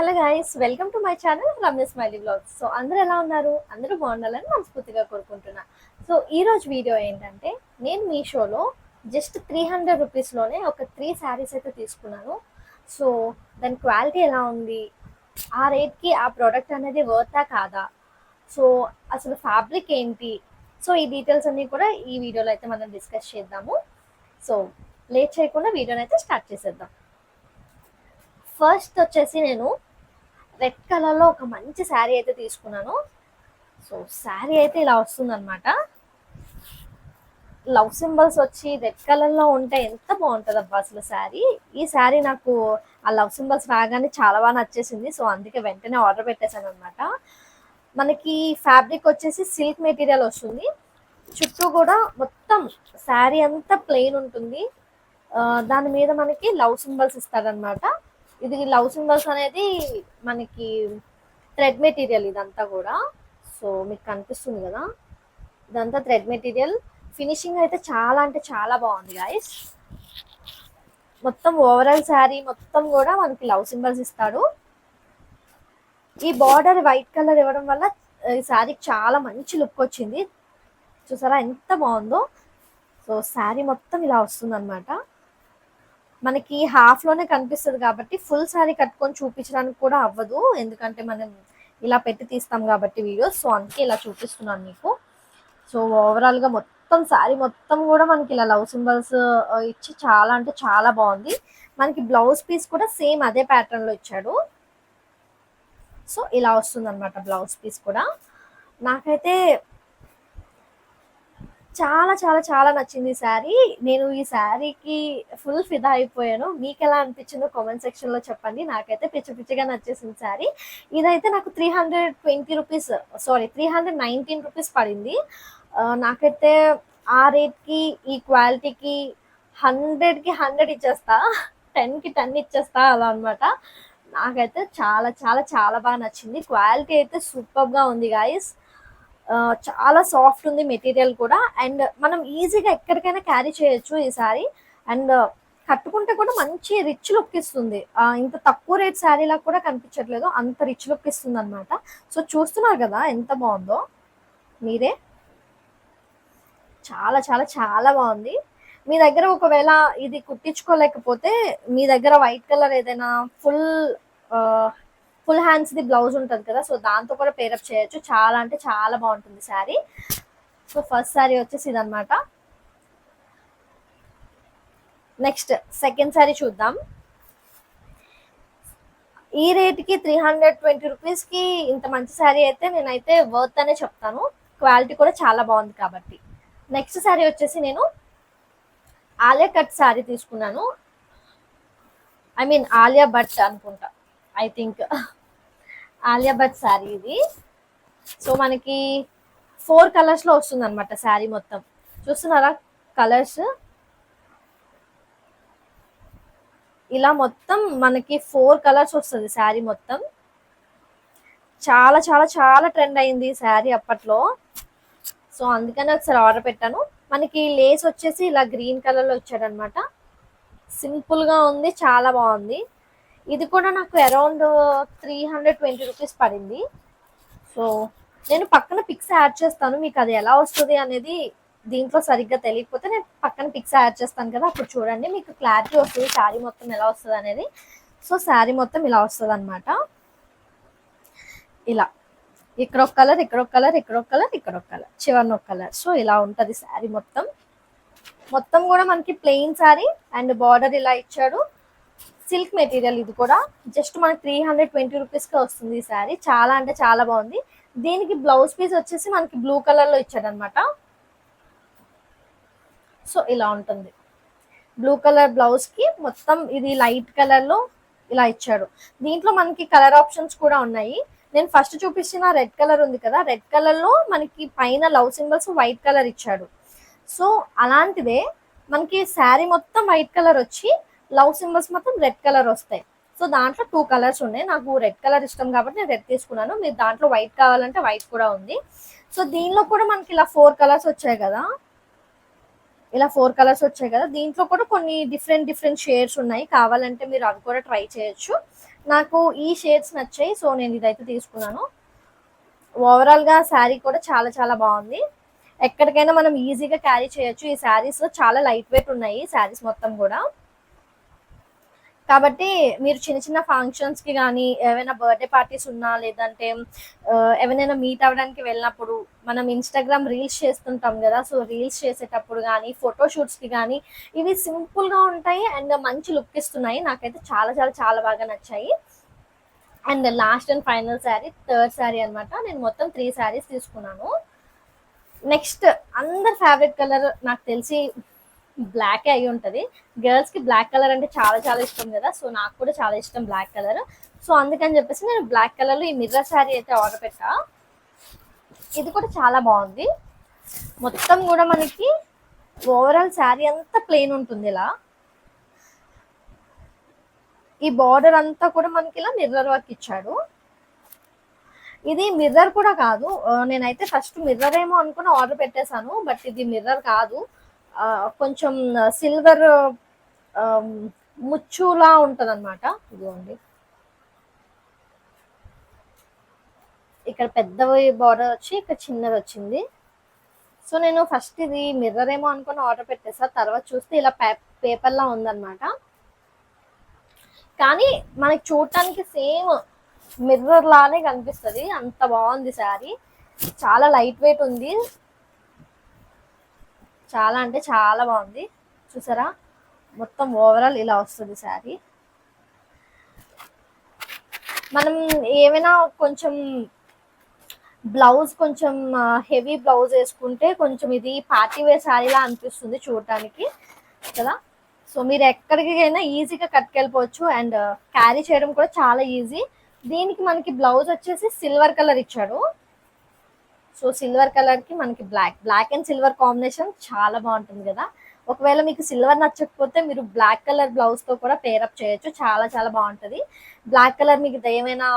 Hello guys welcome to my channel Ramya smiley blogs so అందరూ ఎలా ఉన్నారు? అందరూ బాగుండాలని మనస్ఫూర్తిగా కోరుకుంటున్నా. సో ఈ రోజు వీడియో ఏంటంటే నేను మీషోలో జస్ట్ త్రీ హండ్రెడ్ రూపీస్లోనే ఒక త్రీ శారీస్ అయితే తీసుకున్నాను. సో దాని క్వాలిటీ ఎలా ఉంది? ఆ రేట్కి ఆ ప్రోడక్ట్ అనేది వర్తా కాదా? సో అసలు ఫ్యాబ్రిక్ ఏంటి? సో ఈ డీటెయిల్స్ అన్నీ కూడా ఈ వీడియోలో అయితే మనం డిస్కస్ చేద్దాము. సో లేట్ చేయకుండా వీడియోని అయితే స్టార్ట్ చేసేద్దాం. ఫస్ట్ వచ్చేసి నేను రెడ్ కలర్లో ఒక మంచి శారీ అయితే తీసుకున్నాను. సో శారీ అయితే ఇలా వస్తుందన్నమాట. లవ్ సింబల్స్ వచ్చి రెడ్ కలర్లో ఉంటే ఎంత బాగుంటుంది అబ్బా అసలు శారీ. ఈ శారీ నాకు ఆ లవ్ సింబల్స్ రాగానే చాలా బాగా నచ్చేసింది. సో అందుకే వెంటనే ఆర్డర్ పెట్టేశాను అనమాట మనకి ఫ్యాబ్రిక్ వచ్చేసి సిల్క్ మెటీరియల్ వస్తుంది. చుట్టూ కూడా మొత్తం శారీ అంతా ప్లెయిన్ ఉంటుంది. దాని మీద మనకి లవ్ సింబల్స్ ఇస్తారనమాట ఇది లవ్ సింబల్స్ అనేది మనకి థ్రెడ్ మెటీరియల్ ఇదంతా కూడా. సో మీకు కనిపిస్తుంది కదా? ఇదంతా థ్రెడ్ మెటీరియల్. ఫినిషింగ్ అయితే చాలా అంటే చాలా బాగుంది గాయస్ మొత్తం ఓవరాల్ శారీ మొత్తం కూడా మనకి లవ్ సింబల్స్ ఇస్తాడు. ఈ బార్డర్ వైట్ కలర్ ఇవ్వడం వల్ల ఈ శారీకి చాలా మంచి లుక్ వచ్చింది. చూసారా ఎంత బాగుందో? సో శారీ మొత్తం ఇలా వస్తుంది అనమాట మనకి హాఫ్లోనే కనిపిస్తుంది కాబట్టి ఫుల్ శారీ కట్టుకొని చూపించడానికి కూడా అవ్వదు. ఎందుకంటే మనం ఇలా పెట్టి తీస్తాం కాబట్టి వీడియోస్ సో అందుకే ఇలా చూపిస్తున్నాను మీకు. సో ఓవరాల్గా మొత్తం శారీ మొత్తం కూడా మనకి ఇలా లవ్ సింబల్స్ ఇచ్చి చాలా అంటే చాలా బాగుంది. మనకి బ్లౌజ్ పీస్ కూడా సేమ్ అదే ప్యాటర్న్లో ఇచ్చాడు. సో ఇలా వస్తుంది అనమాట బ్లౌజ్ పీస్ కూడా. నాకైతే చాలా చాలా చాలా నచ్చింది ఈ శారీ. నేను ఈ శారీకి ఫుల్ ఫిదా అయిపోయాను. మీకు ఎలా అనిపించిందో కామెంట్ సెక్షన్లో చెప్పండి. నాకైతే పిచ్చి పిచ్చిగా నచ్చేసింది శారీ. ఇదైతే నాకు three hundred twenty rupees sorry three hundred nineteen rupees పడింది. నాకైతే ఆ రేట్కి ఈ క్వాలిటీకి హండ్రెడ్కి హండ్రెడ్ ఇచ్చేస్తా. టెన్కి టెన్ ఇచ్చేస్తా అలా అన్నమాట. నాకైతే చాలా చాలా చాలా బాగా నచ్చింది. క్వాలిటీ అయితే సూపర్గా ఉంది గాయస్. చాలా సాఫ్ట్ ఉంది మెటీరియల్ కూడా. అండ్ మనం ఈజీగా ఎక్కడికైనా క్యారీ చేయొచ్చు ఈ సారీ. అండ్ కట్టుకుంటే కూడా మంచి రిచ్ లుక్ ఇస్తుంది. ఇంత తక్కువ రేట్ శారీలా కూడా కనిపించట్లేదు. అంత రిచ్ లుక్ ఇస్తుంది అనమాట సో చూస్తున్నారు కదా ఎంత బాగుందో. మీరే? చాలా చాలా చాలా బాగుంది. మీ దగ్గర ఒకవేళ ఇది కుట్టించుకోలేకపోతే మీ దగ్గర వైట్ కలర్ ఏదైనా full full hands the blouse ఉంటుంది కదా సో దాంతో కూడా పేరప్ చేయొచ్చు. చాలా అంటే చాలా బాగుంటుంది శారీ. సో ఫస్ట్ శారీ వచ్చేసి ఇదనమాట నెక్స్ట్ సెకండ్ శారీ చూద్దాం. ఈ రేట్కి త్రీ హండ్రెడ్ ట్వంటీ రూపీస్కి ఇంత మంచి శారీ అయితే నేనైతే వర్త్ అనే చెప్తాను. క్వాలిటీ కూడా చాలా బాగుంది కాబట్టి. నెక్స్ట్ శారీ వచ్చేసి నేను ఆలియా కట్ శారీ తీసుకున్నాను. ఐ మీన్ ఆలియా భట్ అనుకుంటా ఐ థింక్ ఆలియా భట్ శారీ ఇది. సో మనకి ఫోర్ కలర్స్లో వస్తుంది అనమాట శారీ మొత్తం. చూస్తున్నారా? కలర్స్ ఇలా మొత్తం మనకి ఫోర్ కలర్స్ వస్తుంది శారీ మొత్తం. చాలా చాలా చాలా ట్రెండ్ అయింది ఈ శారీ అప్పట్లో. సో అందుకని ఒకసారి ఆర్డర్ పెట్టాను. మనకి లేస్ వచ్చేసి ఇలా గ్రీన్ కలర్లో వచ్చాడనమాట సింపుల్గా ఉంది చాలా బాగుంది. ఇది కూడా నాకు around three hundred twenty rupees పడింది. సో నేను పక్కన పిక్స్ యాడ్ చేస్తాను. మీకు అది ఎలా వస్తుంది అనేది దీంట్లో సరిగ్గా తెలియకపోతే నేను పక్కన పిక్స్ యాడ్ చేస్తాను కదా అప్పుడు చూడండి. మీకు క్లారిటీ వస్తుంది శారీ మొత్తం ఎలా వస్తుంది అనేది. సో శారీ మొత్తం ఇలా వస్తుంది అనమాట ఇలా. ఇక్కడ ఒక కలర్ ఇక్కడ ఒక కలర్ ఇక్కడ ఒక కలర్ ఇక్కడ ఒక కలర్ చివరిన ఒక కలర్ సో ఇలా ఉంటుంది శారీ మొత్తం. మొత్తం కూడా మనకి ప్లెయిన్ శారీ అండ్ బార్డర్ ఇలా ఇచ్చాడు. సిల్క్ మెటీరియల్ ఇది కూడా. జస్ట్ మనకి త్రీ హండ్రెడ్ ట్వంటీ రూపీస్కి వస్తుంది ఈ శారీ. చాలా అంటే చాలా బాగుంది. దీనికి బ్లౌజ్ పీస్ వచ్చేసి మనకి బ్లూ కలర్లో సో ఇలా ఉంటుంది. బ్లూ కలర్ బ్లౌజ్కి మొత్తం ఇది లైట్ కలర్లో ఇలా ఇచ్చాడు. దీంట్లో మనకి కలర్ ఆప్షన్స్ కూడా ఉన్నాయి. నేను ఫస్ట్ చూపించిన రెడ్ కలర్ ఉంది కదా రెడ్ కలర్లో మనకి పైన లవ్ సింబల్స్ వైట్ కలర్ ఇచ్చాడు. సో అలాంటిదే మనకి శారీ మొత్తం వైట్ కలర్ వచ్చి లవ్ సింబల్స్ మొత్తం రెడ్ కలర్ వస్తాయి. సో దాంట్లో టూ కలర్స్ ఉన్నాయి. నాకు రెడ్ కలర్ ఇష్టం కాబట్టి నేను రెడ్ తీసుకున్నాను. మీరు దాంట్లో వైట్ కావాలంటే వైట్ కూడా ఉంది. సో దీనిలో కూడా మనకి ఇలా ఫోర్ కలర్స్ వచ్చాయి కదా. ఇలా ఫోర్ కలర్స్ వచ్చాయి కదా. దీంట్లో కూడా కొన్ని డిఫరెంట్ డిఫరెంట్ షేడ్స్ ఉన్నాయి. కావాలంటే మీరు అవి కూడా ట్రై చేయొచ్చు. నాకు ఈ షేడ్స్ నచ్చాయి. సో నేను ఇదైతే తీసుకున్నాను. ఓవరాల్గా శారీ కూడా చాలా చాలా బాగుంది. ఎక్కడికైనా మనం ఈజీగా క్యారీ చేయొచ్చు. ఈ శారీస్లో చాలా లైట్ వెయిట్ ఉన్నాయి శారీస్ మొత్తం కూడా. కాబట్టి మీరు చిన్న చిన్న ఫంక్షన్స్కి కానీ ఏవైనా బర్త్డే పార్టీస్ ఉన్నా లేదంటే ఎవరైనా మీట్ అవ్వడానికి వెళ్ళినప్పుడు మనం ఇన్స్టాగ్రామ్ రీల్స్ చేస్తుంటాం కదా సో రీల్స్ చేసేటప్పుడు కానీ ఫోటో షూట్స్కి కానీ ఇవి సింపుల్గా ఉంటాయి అండ్ మంచి లుక్ ఇస్తున్నాయి. నాకైతే చాలా చాలా చాలా బాగా నచ్చాయి. And last and final sari third sari అన్నమాట. నేను మొత్తం త్రీ శారీస్ తీసుకున్నాను. నెక్స్ట్ అందరు ఫేవరెట్ కలర్ నాకు తెలిసి బ్లాక్ అయి ఉంటది గర్ల్స్కి బ్లాక్ కలర్ అంటే చాలా చాలా ఇష్టం కదా సో నాకు కూడా చాలా ఇష్టం బ్లాక్ కలర్ సో అందుకని చెప్పేసి నేను బ్లాక్ కలర్లో ఈ మిర్రర్ శారీ అయితే ఆర్డర్ పెట్టా. ఇది కూడా చాలా బాగుంది. మొత్తం కూడా మనకి ఓవరాల్ శారీ అంతా ప్లెయిన్ ఉంటుంది ఇలా. ఈ బార్డర్ అంతా కూడా మనకి ఇలా మిర్రర్ వర్క్ ఇచ్చాడు. ఇది మిర్రర్ కూడా కాదు. నేనైతే ఫస్ట్ మిర్రర్ ఏమో అనుకుని ఆర్డర్ పెట్టేశాను బట్ ఇది మిర్రర్ కాదు. కొంచెం సిల్వర్ ముచ్చులా ఉంటది అనమాట ఇదిగోండి. ఇక్కడ పెద్దవి బార్డర్ వచ్చి ఇక్కడ చిన్నది వచ్చింది. సో నేను ఫస్ట్ ఇది మిర్రర్ ఏమో అనుకుని ఆర్డర్ పెట్టేసా. తర్వాత చూస్తే ఇలా పేపర్లా ఉందన్నమాట. కానీ మనకి చూడటానికి సేమ్ మిర్రర్ లానే కనిపిస్తుంది. అంత బాగుంది శారీ. చాలా లైట్ వెయిట్ ఉంది. చాలా అంటే చాలా బాగుంది. చూసారా? మొత్తం ఓవరాల్ ఇలా వస్తుంది శారీ. మనం ఏమైనా కొంచెం బ్లౌజ్ కొంచెం హెవీ బ్లౌజ్ వేసుకుంటే కొంచెం ఇది పార్టీ వేర్ శారీలా అనిపిస్తుంది చూడటానికి. కదా? సో మీరు ఎక్కడికైనా ఈజీగా కట్టుకెళ్ళిపోవచ్చు అండ్ క్యారీ చేయడం కూడా చాలా ఈజీ. దీనికి మనకి బ్లౌజ్ వచ్చేసి సిల్వర్ కలర్ ఇచ్చాడు. సో సిల్వర్ కలర్కి మనకి black black and silver combination చాలా బాగుంటుంది కదా. ఒకవేళ మీకు సిల్వర్ నచ్చకపోతే మీరు బ్లాక్ కలర్ బ్లౌజ్తో కూడా పేరప్ చేయొచ్చు. చాలా చాలా బాగుంటుంది. బ్లాక్ కలర్ మీకు ఏమైనా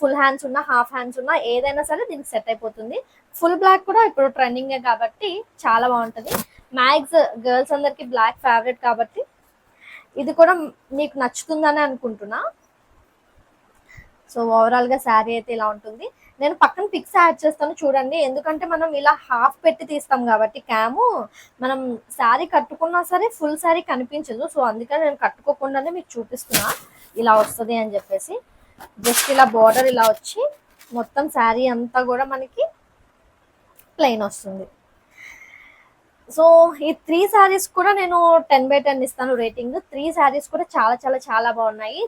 ఫుల్ హ్యాండ్స్ ఉన్నా హాఫ్ హ్యాండ్స్ ఉన్నా ఏదైనా సరే దీనికి సెట్ అయిపోతుంది. ఫుల్ బ్లాక్ కూడా ఇప్పుడు ట్రెండింగ్ కాబట్టి చాలా బాగుంటుంది. మ్యాక్స్ గర్ల్స్ అందరికి బ్లాక్ ఫేవరెట్ కాబట్టి ఇది కూడా మీకు నచ్చుతుందని అనుకుంటున్నా. సో ఓవరాల్గా శారీ అయితే ఇలా ఉంటుంది. నేను పక్కన పిక్స్ యాడ్ చేస్తాను చూడండి. ఎందుకంటే మనం ఇలా హాఫ్ పెట్టి తీస్తాం కాబట్టి క్యాము మనం శారీ కట్టుకున్నా సరే ఫుల్ శారీ కనిపించదు. సో అందుకని నేను కట్టుకోకుండానే మీకు చూపిస్తున్నా ఇలా వస్తుంది అని చెప్పేసి. జస్ట్ ఇలా బార్డర్ ఇలా వచ్చి మొత్తం శారీ అంతా కూడా మనకి ప్లెయిన్ వస్తుంది. సో ఈ త్రీ శారీస్ కూడా నేను టెన్ బై టెన్ ఇస్తాను రేటింగ్. త్రీ శారీస్ కూడా చాలా చాలా చాలా బాగున్నాయి.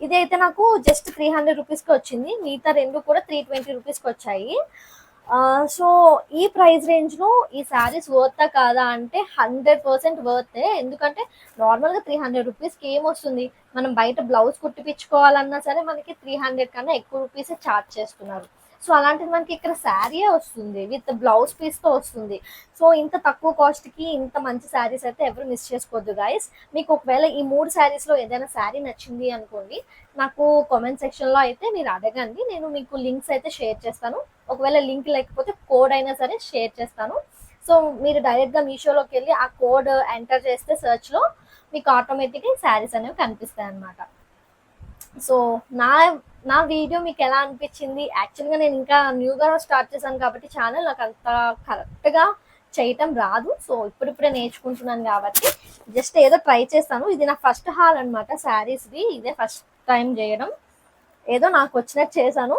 ఇది అయితే నాకు జస్ట్ త్రీ హండ్రెడ్ రూపీస్కి వచ్చింది. మిగతా రెండు కూడా త్రీ ట్వంటీ రూపీస్కి వచ్చాయి. సో ఈ ప్రైస్ రేంజ్లో ఈ శారీస్ వర్తా కాదా అంటే హండ్రెడ్ పర్సెంట్ వర్తే ఎందుకంటే నార్మల్గా త్రీ హండ్రెడ్ రూపీస్కి ఏమొస్తుంది? మనం బయట బ్లౌజ్ కుట్టిపించుకోవాలన్నా సరే మనకి త్రీ హండ్రెడ్ కన్నా ఎక్కువ రూపీసే ఛార్జ్ చేస్తున్నారు. సో అలాంటిది మనకి ఇక్కడ శారీయే వస్తుంది విత్ బ్లౌజ్ పీస్తో వస్తుంది. సో ఇంత తక్కువ కాస్ట్కి ఇంత మంచి శారీస్ అయితే ఎవరు మిస్ చేసుకోవద్దు గాయస్ మీకు ఒకవేళ ఈ మూడు శారీస్లో ఏదైనా శారీ నచ్చింది అనుకోండి నాకు కామెంట్ సెక్షన్లో అయితే మీరు అడగండి. నేను మీకు లింక్స్ అయితే షేర్ చేస్తాను. ఒకవేళ లింక్ లేకపోతే కోడ్ అయినా సరే షేర్ చేస్తాను. సో మీరు డైరెక్ట్గా మీషోలోకి వెళ్ళి ఆ కోడ్ ఎంటర్ చేస్తే సెర్చ్లో మీకు ఆటోమేటిక్గా శారీస్ అనేవి కనిపిస్తాయి అన్నమాట సో నా నా వీడియో మీకు ఎలా అనిపించింది? యాక్చువల్గా నేను ఇంకా న్యూగా స్టార్ట్ చేశాను కాబట్టి ఛానల్ నాకు అంత కరెక్ట్గా చేయటం రాదు. సో ఇప్పుడిప్పుడే నేర్చుకుంటున్నాను కాబట్టి జస్ట్ ఏదో ట్రై చేస్తాను. ఇది నా ఫస్ట్ హాల్ అనమాట శారీస్ది. ఇదే ఫస్ట్ టైం చేయడం. ఏదో నాకు వచ్చినట్టు చేశాను.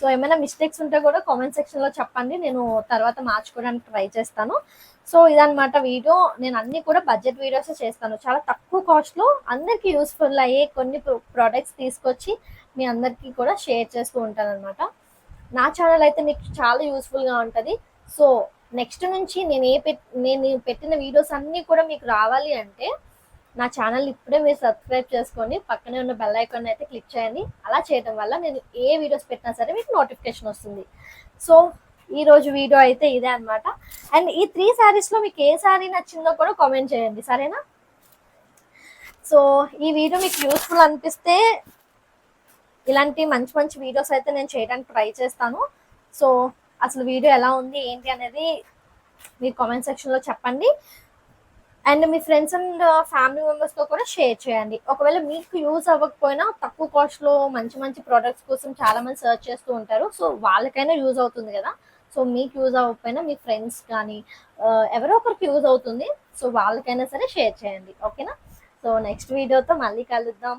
సో ఏమైనా మిస్టేక్స్ ఉంటే కూడా కామెంట్ సెక్షన్లో చెప్పండి. నేను తర్వాత మార్చుకోవడానికి ట్రై చేస్తాను. సో ఇదనమాట వీడియో. నేను అన్ని కూడా బడ్జెట్ వీడియోస్ చేస్తాను. చాలా తక్కువ కాస్ట్లో అందరికీ యూస్ఫుల్ అయ్యే కొన్ని ప్రోడక్ట్స్ తీసుకొచ్చి మీ అందరికీ కూడా షేర్ చేస్తూ ఉంటాను అనమాట నా ఛానల్ అయితే మీకు చాలా యూస్ఫుల్గా ఉంటుంది. సో నెక్స్ట్ నుంచి నేను ఏ పెట్ నేను పెట్టిన వీడియోస్ అన్నీ కూడా మీకు రావాలి అంటే నా ఛానల్ ఇప్పుడే మీరు సబ్స్క్రైబ్ చేసుకోండి పక్కనే ఉన్న బెల్ ఐకాన్ అయితే క్లిక్ చేయండి. అలా చేయడం వల్ల నేను ఏ వీడియోస్ పెట్టినా సరే మీకు నోటిఫికేషన్ వస్తుంది. సో ఈ రోజు వీడియో అయితే ఇదే అన్నమాట. అండ్ ఈ త్రీ శారీస్లో మీకు ఏ శారీ నచ్చిందో కూడా కామెంట్ చేయండి. సరేనా? సో ఈ వీడియో మీకు యూస్ఫుల్ అనిపిస్తే ఇలాంటి మంచి మంచి వీడియోస్ అయితే నేను చేయడానికి ట్రై చేస్తాను. సో అసలు వీడియో ఎలా ఉంది ఏంటి అనేది మీరు కామెంట్ సెక్షన్లో చెప్పండి. అండ్ మీ ఫ్రెండ్స్ అండ్ ఫ్యామిలీ మెంబర్స్తో కూడా షేర్ చేయండి. ఒకవేళ మీకు యూజ్ అవ్వకపోయినా తక్కువ కాస్ట్లో మంచి మంచి ప్రోడక్ట్స్ కోసం చాలామంది సర్చ్ చేస్తూ ఉంటారు. సో వాళ్ళకైనా యూజ్ అవుతుంది కదా. సో మీకు యూజ్ అవ్వకపోయినా మీ ఫ్రెండ్స్ కానీ uh, ఎవరో ఒకరికి యూజ్ అవుతుంది. సో వాళ్ళకైనా సరే షేర్ చేయండి. ఓకేనా సో నెక్స్ట్ వీడియోతో మళ్ళీ కలుద్దాం.